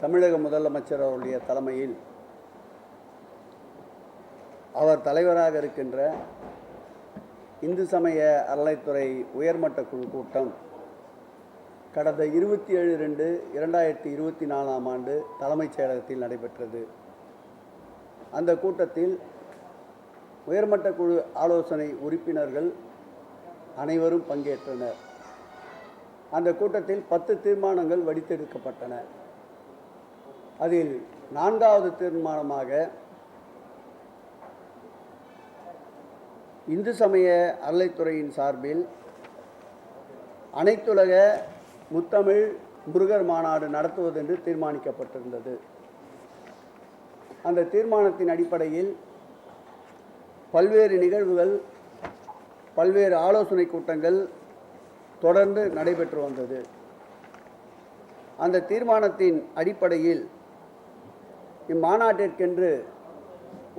தமிழக முதலமைச்சர் அவருடைய தலைமையில் அவர் தலைவராக இருக்கின்ற இந்து சமய அறநிலைத்துறை உயர்மட்ட குழு கூட்டம் கடந்த இருபத்தி ஏழு ரெண்டு இரண்டாயிரத்தி இருபத்தி நாலாம் ஆண்டு தலைமைச் செயலகத்தில் நடைபெற்றது. அந்த கூட்டத்தில் உயர்மட்ட குழு ஆலோசனை உறுப்பினர்கள் அனைவரும் பங்கேற்றனர். அந்த கூட்டத்தில் பத்து தீர்மானங்கள் வடித்தெடுக்கப்பட்டன. அதில் நான்காவது தீர்மானமாக இந்து சமய அறலைத்துறையின் சார்பில் அனைத்துலக முத்தமிழ் முருகர் மாநாடு நடத்துவதென்று தீர்மானிக்கப்பட்டிருந்தது. அந்த தீர்மானத்தின் அடிப்படையில் பல்வேறு நிகழ்வுகள் பல்வேறு ஆலோசனை கூட்டங்கள் தொடர்ந்து நடைபெற்று வந்தது. அந்த தீர்மானத்தின் அடிப்படையில் இம்மாநாட்டிற்கென்று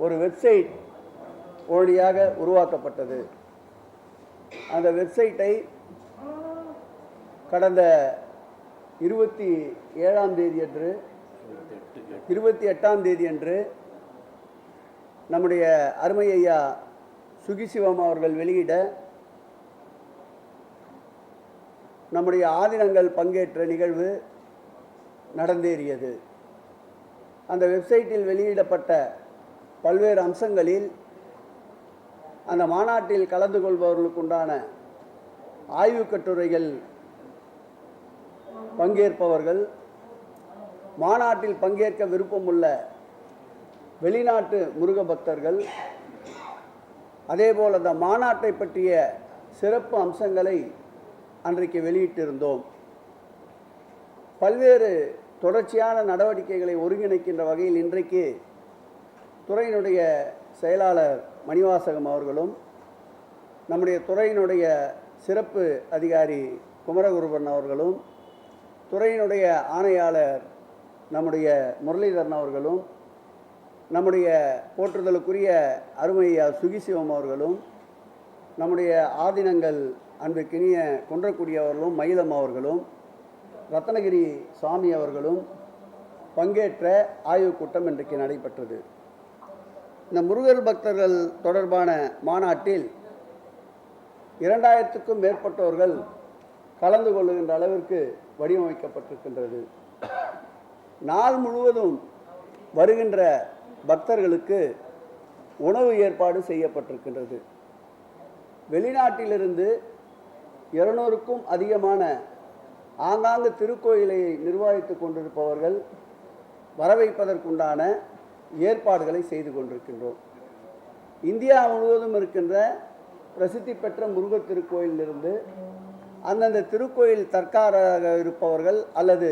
ஒரு வெப்சைட் வழியாக உருவாக்கப்பட்டது. அந்த வெப்சைட்டை கடந்த இருபத்தி ஏழாம் தேதி அன்று இருபத்தி எட்டாம் தேதியன்று நம்முடைய அருமை ஐயா சுகிசிவம் அவர்கள் வெளியிட நம்முடைய ஆதினங்கள் பங்கேற்ற நிகழ்வு நடந்தேறியது. அந்த வெப்சைட்டில் வெளியிடப்பட்ட பல்வேறு அம்சங்களில் அந்த மாநாட்டில் கலந்து கொள்பவர்களுக்குண்டான ஆய்வுக் கட்டுரைகள் பங்கேற்பவர்கள் மாநாட்டில் பங்கேற்க விருப்பமுள்ள வெளிநாட்டு முருக பக்தர்கள் அதேபோல் அந்த மாநாட்டை பற்றிய சிறப்பு அம்சங்களை அன்றைக்கு வெளியிட்டிருந்தோம். பல்வேறு தொடர்ச்சியான நடவடிக்கைகளை ஒருங்கிணைக்கின்ற வகையில் இன்றைக்கு துறையினுடைய செயலாளர் மணிவாசகம் அவர்களும் நம்முடைய துறையினுடைய சிறப்பு அதிகாரி குமரகுருபன் அவர்களும் துறையினுடைய ஆணையாளர் நம்முடைய முரளிதரன் அவர்களும் நம்முடைய போற்றுதலுக்குரிய அருமையா சுகிசிவம் அவர்களும் நம்முடைய ஆதினங்கள் அன்பிற்கினிய குன்றக்குடி அவர்களும் மயிலம் அவர்களும் ரத்னகிரி சுவாமி அவர்களும் பங்கேற்ற ஆய்வுக் கூட்டம் இன்றைக்கு நடைபெற்றது. இந்த முருகர் பக்தர்கள் தொடர்பான மாநாட்டில் இரண்டாயிரத்துக்கும் மேற்பட்டவர்கள் கலந்து கொள்ளுகின்ற அளவிற்கு வடிவமைக்கப்பட்டிருக்கின்றது. நாள் முழுவதும் வருகின்ற பக்தர்களுக்கு உணவு ஏற்பாடு செய்யப்பட்டிருக்கின்றது. வெளிநாட்டிலிருந்து இருநூறுக்கும் அதிகமான ஆங்காங்கு திருக்கோயிலை நிர்வகித்து கொண்டிருப்பவர்கள் வரவைப்பதற்குண்டான ஏற்பாடுகளை செய்து கொண்டிருக்கின்றோம். இந்தியா முழுவதும் இருக்கின்ற பிரசித்தி பெற்ற முருகர் திருக்கோயிலிருந்து அந்தந்த திருக்கோயில் தற்காராக இருப்பவர்கள் அல்லது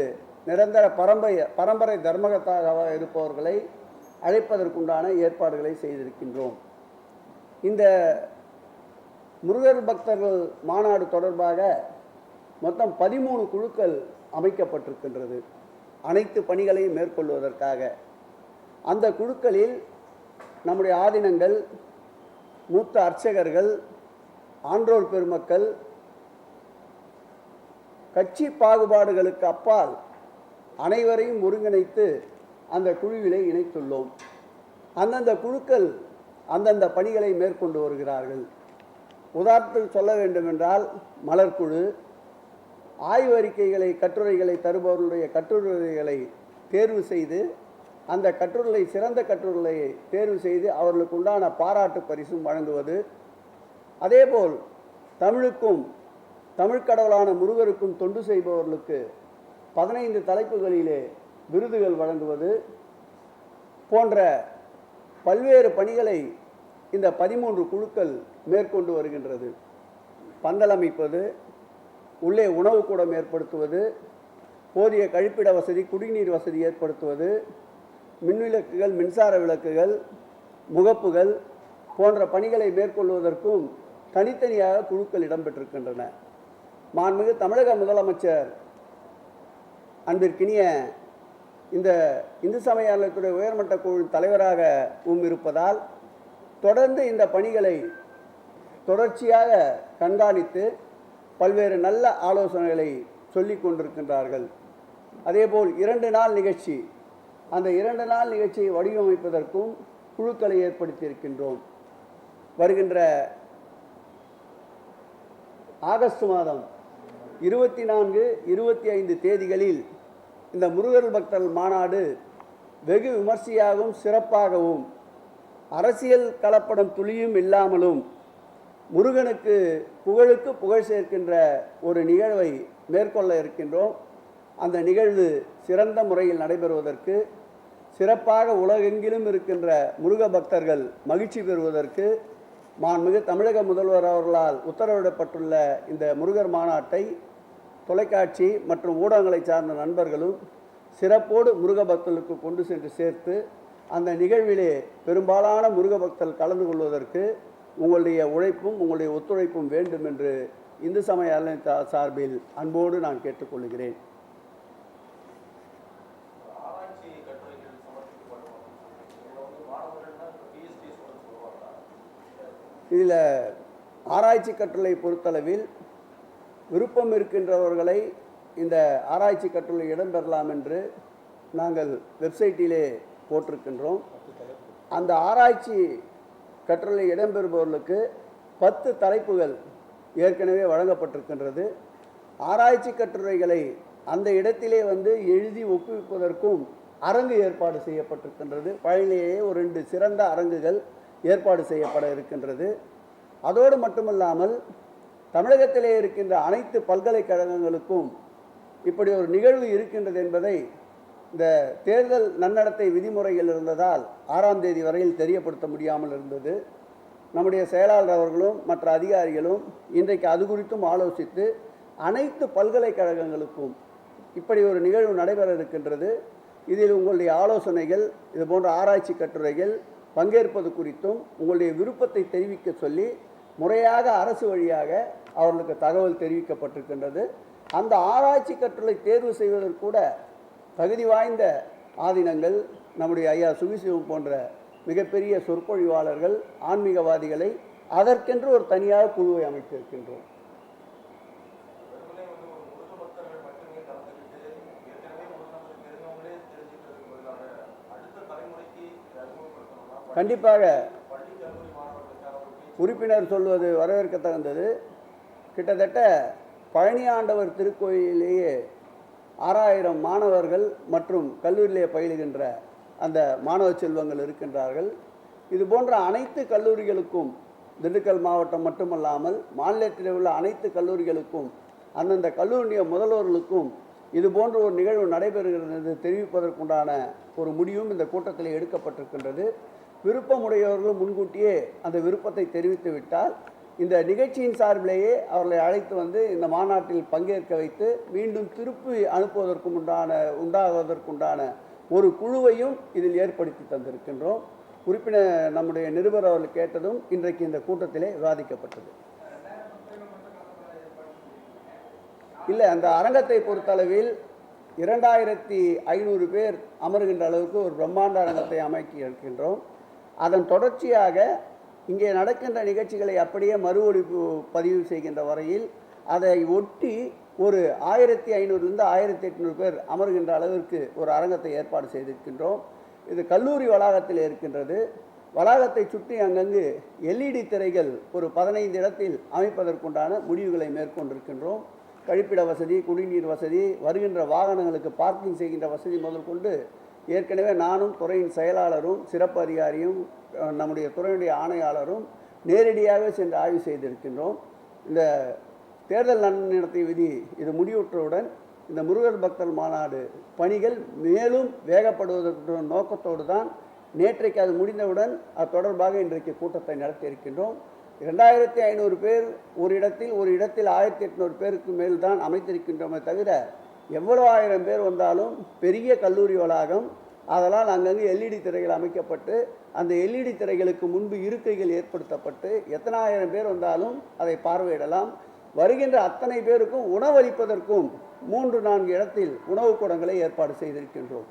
நிரந்தர பரம்பரை பரம்பரை தர்மகத்தாக இருப்பவர்களை அழைப்பதற்குண்டான ஏற்பாடுகளை செய்திருக்கின்றோம். இந்த முருகர் பக்தர்கள் மாநாடு தொடர்பாக மொத்தம் பதிமூணு குழுக்கள் அமைக்கப்பட்டிருக்கின்றது. அனைத்து பணிகளையும் மேற்கொள்வதற்காக. அந்த குழுக்களில் நம்முடைய ஆதினங்கள் மூத்த அர்ச்சகர்கள் ஆன்றோர் பெருமக்கள் கட்சி பாகுபாடுகளுக்கு அப்பால் அனைவரையும் ஒருங்கிணைத்து அந்த குழுவிலே இணைத்துள்ளோம். அந்தந்த குழுக்கள் அந்தந்த பணிகளை மேற்கொண்டு வருகிறார்கள். உதாரணத்துக்கு சொல்ல வேண்டுமென்றால் மலர்குழு ஆய்வறிக்கைகளை கட்டுரைகளை தருபவர்களுடைய கட்டுரைகளை தேர்வு செய்து அந்த கட்டுரைகளை சிறந்த கட்டுரைகளை தேர்வு செய்து அவர்களுக்கு உண்டான பாராட்டு பரிசும் வழங்குவது. அதேபோல் தமிழுக்கும் தமிழ்க்கடவுளான முருகருக்கும் தொண்டு செய்பவர்களுக்கு பதினைந்து தலைப்புகளிலே விருதுகள் வழங்குவது போன்ற பல்வேறு பணிகளை இந்த பதிமூன்று குழுக்கள் மேற்கொண்டு வருகின்றது. பந்தல் அமைப்பது உள்ளே உணவு கூடம் ஏற்படுத்துவது போதிய கழிப்பிட வசதி குடிநீர் வசதி ஏற்படுத்துவது மின்விளக்குகள் மின்சார விளக்குகள் முகப்புகள் போன்ற பணிகளை மேற்கொள்வதற்கும் தனித்தனியாக குழுக்கள் இடம்பெற்றிருக்கின்றன. மாண்புமிகு தமிழக முதலமைச்சர் அன்பிற்கினிய இந்த இந்து சமய அறநிலையத்துறை உயர்மட்ட குழு தலைவராகவும் இருப்பதால் தொடர்ந்து இந்த பணிகளை தொடர்ச்சியாக கண்காணித்து பல்வேறு நல்ல ஆலோசனைகளை சொல்லி கொண்டிருக்கின்றார்கள். அதேபோல் இரண்டு நாள் நிகழ்ச்சி அந்த இரண்டு நாள் நிகழ்ச்சியை வடிவமைப்பதற்கும் குழுக்களை ஏற்படுத்தியிருக்கின்றோம். வருகின்ற ஆகஸ்ட் மாதம் இருபத்தி நான்கு இருபத்தி ஐந்து தேதிகளில் இந்த முருகர் பக்தர்கள் மாநாடு வெகு விமர்சையாகவும் சிறப்பாகவும் அரசியல் கலப்படம் துளியும் இல்லாமலும் முருகனுக்கு புகழுக்கு புகழ் சேர்க்கின்ற ஒரு நிகழ்வை மேற்கொள்ள இருக்கின்றோம். அந்த நிகழ்வு சிறந்த முறையில் நடைபெறுவதற்கு சிறப்பாக உலகெங்கிலும் இருக்கின்ற முருக பக்தர்கள் மகிழ்ச்சி பெறுவதற்கு மாண்புமிகு தமிழக முதல்வர் அவர்களால் உத்தரவிடப்பட்டுள்ள இந்த முருகர் மாநாட்டை தொலைக்காட்சி மற்றும் ஊடகங்களை சார்ந்த நண்பர்களும் சிறப்போடு முருக பக்தர்களுக்கு கொண்டு சென்று சேர்த்து அந்த நிகழ்விலே பெரும்பாலான முருக பக்தர்கள் கலந்து கொள்வதற்கு உங்களுடைய உழைப்பும் உங்களுடைய ஒத்துழைப்பும் வேண்டும் என்று இந்து சமய அறநிலையத்த சார்பில் அன்போடு நான் கேட்டுக்கொள்கிறேன். இதில் ஆராய்ச்சி கட்டுரை பொறுத்தளவில் விருப்பம் இருக்கின்றவர்களை இந்த ஆராய்ச்சி கட்டுரை இடம்பெறலாம் என்று நாங்கள் வெப்சைட்டிலே போட்டிருக்கின்றோம். அந்த ஆராய்ச்சி கட்டுரை இடம்பெறுபவர்களுக்கு பத்து தலைப்புகள் ஏற்கனவே வழங்கப்பட்டிருக்கின்றது. ஆராய்ச்சி கட்டுரைகளை அந்த இடத்திலே வந்து எழுதி ஒப்புவிப்பதற்கும் அரங்கு ஏற்பாடு செய்யப்பட்டிருக்கின்றது. பழனிலேயே ஒரு ரெண்டு சிறந்த அரங்குகள் ஏற்பாடு செய்யப்பட இருக்கின்றது. அதோடு மட்டுமல்லாமல் தமிழகத்திலே இருக்கின்ற அனைத்து பல்கலைக்கழகங்களுக்கும் இப்படி ஒரு நிகழ்வு இருக்கின்றது என்பதை இந்த தேர்தல் நன்னடத்தை விதிமுறைகள் இருந்ததால் ஆறாம் தேதி வரையில் தெரியப்படுத்த முடியாமல் இருந்தது. நம்முடைய செயலாளர் அவர்களும் மற்ற அதிகாரிகளும் இன்றைக்கு அது குறித்தும் ஆலோசித்து அனைத்து பல்கலைக்கழகங்களுக்கும் இப்படி ஒரு நிகழ்வு நடைபெற இருக்கின்றது. இதில் உங்களுடைய ஆலோசனைகள் இது போன்ற ஆராய்ச்சி கட்டுரைகள் பங்கேற்பது குறித்தும் உங்களுடைய விருப்பத்தை தெரிவிக்க சொல்லி முறையாக அரசு வழியாக அவர்களுக்கு தகவல் தெரிவிக்கப்பட்டிருக்கின்றது. அந்த ஆராய்ச்சி கட்டுரை தேர்வு செய்வதற்கூட தகுதி வாய்ந்த ஆதீனங்கள் நம்முடைய ஐயா சுவிசிவம் போன்ற மிகப்பெரிய சொற்பொழிவாளர்கள் ஆன்மீகவாதிகளை அதற்கென்று ஒரு தனியாக குழுவை அமைத்திருக்கின்றோம். கண்டிப்பாக உறுப்பினர் சொல்வது வரவேற்க தகுந்தது கிட்டத்தட்ட பழனி ஆண்டவர் திருக்கோயிலேயே ஆறாயிரம் மாணவர்கள் மற்றும் கல்லூரியிலே பயிலுகின்ற அந்த மாணவ செல்வங்கள் இருக்கின்றார்கள். இது போன்ற அனைத்து கல்லூரிகளுக்கும் திண்டுக்கல் மாவட்டம் மட்டுமல்லாமல் மாநிலத்தில் உள்ள அனைத்து கல்லூரிகளுக்கும் அந்தந்த கல்லூரிய முதல்வர்களுக்கும் இது போன்ற ஒரு நிகழ்வு நடைபெறுகிறது என்று தெரிவிப்பதற்குண்டான ஒரு முடிவும் இந்த கூட்டத்தில் எடுக்கப்பட்டிருக்கின்றது. விருப்பமுடையவர்கள் முன்கூட்டியே அந்த விருப்பத்தை தெரிவித்து விட்டால் இந்த நிகழ்ச்சியின் சார்பிலேயே அவர்களை அழைத்து வந்து இந்த மாநாட்டில் பங்கேற்க வைத்து மீண்டும் திருப்பி அனுப்புவதற்கும் உண்டான உண்டாகுவதற்குண்டான ஒரு குழுவையும் இதில் ஏற்படுத்தி தந்திருக்கின்றோம். உறுப்பினர் நம்முடைய நிருபர் அவர்கள் கேட்டதும் இன்றைக்கு இந்த கூட்டத்திலே விவாதிக்கப்பட்டது. இல்லை அந்த அரங்கத்தை பொறுத்தளவில் இரண்டாயிரத்தி ஐநூறு பேர் அமருகின்ற அளவுக்கு ஒரு பிரம்மாண்ட அரங்கத்தை அமைக்கி இருக்கின்றோம். அதன் தொடர்ச்சியாக இங்கே நடக்கின்ற நிகழ்ச்சிகளை அப்படியே மறு ஒழிப்பு பதிவு செய்கின்ற வரையில் அதை ஒட்டி ஒரு ஆயிரத்தி ஐநூறுலேருந்து ஆயிரத்தி எட்நூறு பேர் அமர்கின்ற அளவிற்கு ஒரு அரங்கத்தை ஏற்பாடு செய்திருக்கின்றோம். இது கல்லூரி வளாகத்தில் இருக்கின்றது. வளாகத்தை சுற்றி அங்கங்கு எல்இடி திரைகள் ஒரு பதினைந்து இடத்தில் அமைப்பதற்குண்டான முடிவுகளை மேற்கொண்டிருக்கின்றோம். கழிப்பிட வசதி குடிநீர் வசதி வருகின்ற வாகனங்களுக்கு பார்க்கிங் செய்கின்ற வசதி முதல் கொண்டு ஏற்கனவே நானும் துறையின் செயலாளரும் சிறப்பு அதிகாரியும் நம்முடைய துறையுடைய ஆணையாளரும் நேரடியாக சென்று ஆய்வு செய்திருக்கின்றோம். இந்த தேர்தல் நன்னடத்தை விதி இது முடிவுற்றவுடன் இந்த முருகர் பக்தர் மாநாடு பணிகள் மேலும் வேகப்படுவதற்கு நோக்கத்தோடு தான் நேற்றைக்கு அது முடிந்தவுடன் அது தொடர்பாக இன்றைக்கு கூட்டத்தை நடத்தியிருக்கின்றோம் இரண்டாயிரத்தி ஐநூறு பேர் ஒரு இடத்தில் ஒரு இடத்தில் ஆயிரத்தி எட்நூறு பேருக்கு மேல் தான் அமைத்திருக்கின்றோமே தவிர எவ்வளோ ஆயிரம் பேர் வந்தாலும் பெரிய கல்லூரி வளாகம் அதனால் அங்கங்கே எல்இடி திரைகள் அமைக்கப்பட்டு அந்த எல்இடி திரைகளுக்கு முன்பு இருக்கைகள் ஏற்படுத்தப்பட்டு எத்தனாயிரம் பேர் வந்தாலும் அதை பார்வையிடலாம். வருகின்ற அத்தனை பேருக்கும் உணவளிப்பதற்கும் மூன்று நான்கு இடத்தில் உணவுக் கூடங்களை ஏற்பாடு செய்திருக்கின்றோம்.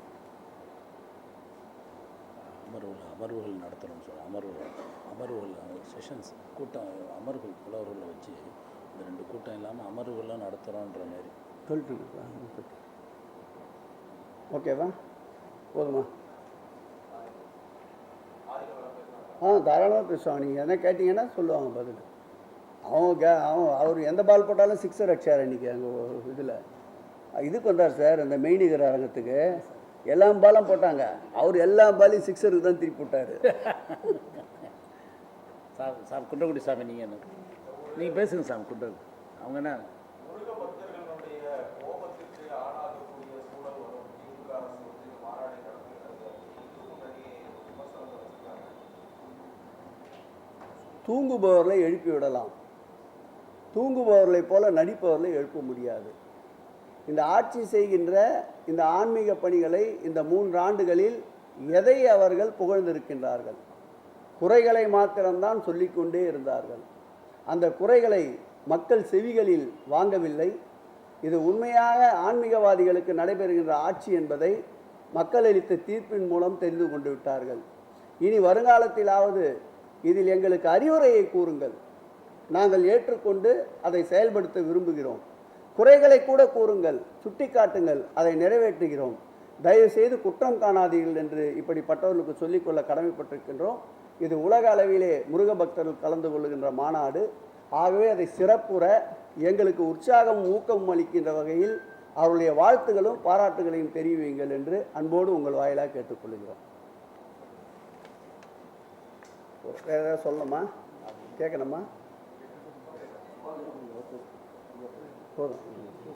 அமர்வுகள் அமர்வுகள் நடத்துகிறோம்னு சொல்ல அமர்வுகள் அமர்வுகள் செஷன்ஸ் கூட்டம் அமர்வுகள் புலவர்களை வச்சு இந்த ரெண்டு கூட்டம் இல்லாமல் அமர்வுகள்லாம் நடத்துகிறோன்ற மாரி. சொல்லிட்டு ஓகேவா? போதுமா? ஆ தாராளமாக பேசுவாங்க நீங்கள் எதனா கேட்டிங்கன்னா சொல்லுவாங்க பதில். அவங்க கே அவன் அவர் எந்த பால் போட்டாலும் சிக்ஸர் அடிச்சார் இன்னைக்கு அங்கே இதில். இதுக்கு வந்தார் சார் அந்த மெய்நிகர் அரங்கத்துக்கு. எல்லா பாலும் போட்டாங்க. அவர் எல்லா பாலையும் சிக்ஸருக்கு தான் திருப்பி விட்டார் சார் சார் குன்றக்குடி சாமி நீங்கள் என்ன? நீங்கள் பேசுங்க சாமி குன்ற அவங்க என்ன? தூங்குபவர்களை எழுப்பி விடலாம். தூங்குபவர்களைப் போல நடிப்பவர்களை எழுப்ப முடியாது. இந்த ஆட்சி செய்கின்ற இந்த ஆன்மீக பணிகளை இந்த மூன்று ஆண்டுகளில் எதை அவர்கள் புகழ்ந்திருக்கின்றார்கள்? குறைகளை மாத்திரம்தான் சொல்லிக்கொண்டே இருந்தார்கள். அந்த குறைகளை மக்கள் செவிகளில் வாங்கவில்லை. இது உண்மையாக ஆன்மீகவாதிகளுக்கு நடைபெறுகின்ற ஆட்சி என்பதை மக்கள் அளித்த தீர்ப்பின் மூலம் தெரிந்து கொண்டு விட்டார்கள். இனி வருங்காலத்திலாவது இதில் எங்களுக்கு அறிவுரையை கூறுங்கள். நாங்கள் ஏற்றுக்கொண்டு அதை செயல்படுத்த விரும்புகிறோம். குறைகளை கூட கூறுங்கள் சுட்டிக்காட்டுங்கள் அதை நிறைவேற்றுகிறோம். தயவு செய்து குற்றம் காணாதீர்கள் என்று இப்படிப்பட்டவர்களுக்கு சொல்லிக்கொள்ள கடமைப்பட்டிருக்கின்றோம். இது உலக அளவிலே முருக பக்தர்கள் கலந்து கொள்ளுகின்ற மாநாடு. ஆகவே அதை சிறப்புற எங்களுக்கு உற்சாகமும் ஊக்கமும் அளிக்கின்ற வகையில் அவருடைய வாழ்த்துகளும் பாராட்டுகளையும் தெரிவிங்கள் என்று அன்போடு உங்கள் வாயிலாக கேட்டுக்கொள்கிறோம். வேறு ஏதாவது சொல்லணுமா? கேட்கணுமா? போதும்.